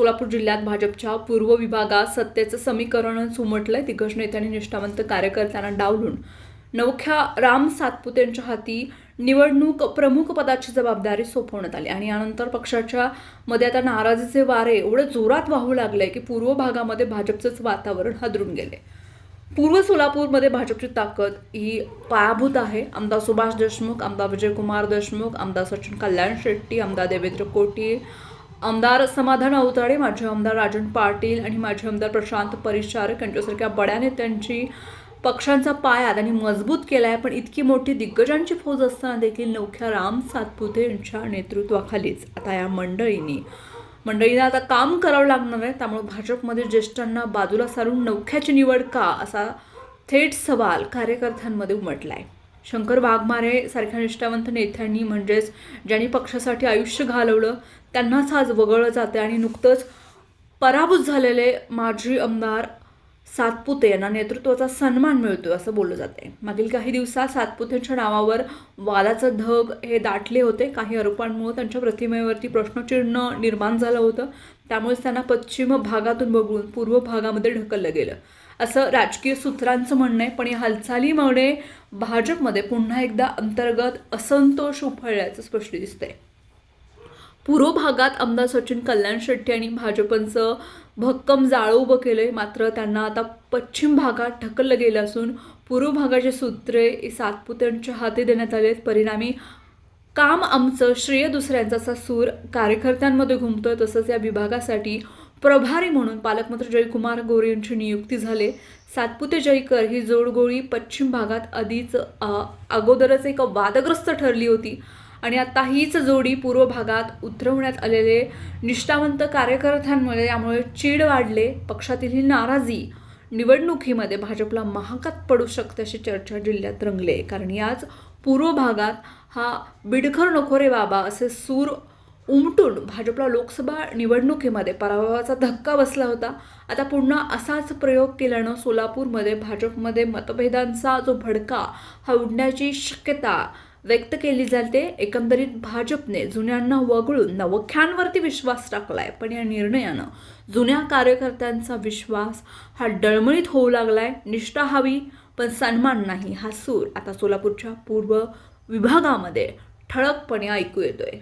सोलापूर जिल्ह्यात भाजपच्या पूर्व विभागात सत्तेचं समीकरण सुमटलंय. दिग्गज नेत्यांनी निष्ठावंत कार्यकर्त्यांना डावलून नवख्या राम सातपुतेंच्या हाती निवडणूक प्रमुख पदाची जबाबदारी सोपवण्यात आली. आणि यानंतर पक्षाच्या मध्ये आता नाराजीचे वारे एवढं जोरात वाहू लागले की पूर्व भागामध्ये भाजपचंच वातावरण हादरून गेले. पूर्व सोलापूरमध्ये भाजपची ताकद ही पायाभूत आहे. आमदार सुभाष देशमुख आमदार विजयकुमार देशमुख आमदार सचिन कल्याण शेट्टी आमदार देवेंद्र कोटी आमदार समाधान अवताडे माजी आमदार राजन पाटील आणि माजी आमदार प्रशांत परिचारक यांच्यासारख्या बड्या नेत्यांची पक्षांचा पाया त्यांनी मजबूत केला आहे पण इतकी मोठी दिग्गजांची फौज असताना देखील नवख्या राम सातपुते यांच्या नेतृत्वाखालीच. आता या मंडळींनी मंडळींना आता काम करावं लागणार आहे. त्यामुळे भाजपमध्ये ज्येष्ठांना बाजूला सारून नवख्याची निवड का? असा थेट सवाल कार्यकर्त्यांमध्ये उमटलाय. शंकर वाघमारे सारख्या निष्ठावंत नेत्यांनी म्हणजेच ज्यांनी पक्षासाठी आयुष्य घालवलं त्यांनाच आज वगळलं जाते आणि नुकतंच पराभूत झालेले माजी आमदार सातपुते यांना नेतृत्वाचा सन्मान मिळतो असं बोललं जाते मागील काही दिवसात सातपुतेंच्या नावावर वादाचं धग हे दाटले होते. काही आरोपांमुळे त्यांच्या प्रतिमेवरती प्रश्नचिन्ह निर्माण झालं होतं. त्यामुळेच त्यांना पश्चिम भागातून बघून पूर्व भागामध्ये ढकललं गेलं. असं राजकीय सूत्रांचं म्हणणं आहे पण या हालचालीमुळे भाजपमध्ये पुन्हा एकदा अंतर्गत असंतोष उफळल्याचं स्पष्ट दिसतंय. पूर्व भागात आमदार सचिन कल्याण शेट्टी आणि भाजपचं भक्कम जाळं उभं केलं आहे मात्र त्यांना आता पश्चिम भागात ढकललं गेलं असून पूर्व भागाचे सूत्रे सातपुत्यांच्या हाती देण्यात आले आहेत परिणामी काम आमचं श्रेय दुसऱ्यांचा असा सूर कार्यकर्त्यांमध्ये घुमतोय. तसंच या विभागासाठी प्रभारी म्हणून पालकमंत्री जयकुमार गोरे यांची नियुक्ती झाले. सातपुते जयकर ही जोडगोळी पश्चिम भागात आधीच अगोदरच एक वादग्रस्त ठरली होती. आणि आता हीच जोडी पूर्व भागात उतरवण्यात आलेले निष्ठावंत कार्यकर्त्यांमुळे यामुळे चीड वाढले. पक्षातील ही नाराजी निवडणुकीमध्ये भाजपला महागात पडू शकते अशी चर्चा जिल्ह्यात रंगले कारण याच पूर्व भागात हा बिडखर नखोरे बाबा असे सूर उमटून भाजपला लोकसभा निवडणुकीमध्ये पराभवाचा धक्का बसला होता. आता पुन्हा असाच प्रयोग केल्यानं सोलापूरमध्ये भाजपमध्ये मतभेदांचा जो भडका हा उडण्याची शक्यता व्यक्त केली जाते एकंदरीत भाजपने जुन्यांना वगळून नवख्यांवरती विश्वास टाकलाय. पण या निर्णयानं जुन्या कार्यकर्त्यांचा विश्वास हा डळमळीत होऊ लागलाय. निष्ठा हवी पण सन्मान नाही. हा सूर आता सोलापूरच्या पूर्व विभागामध्ये ठळकपणे ऐकू येतोय.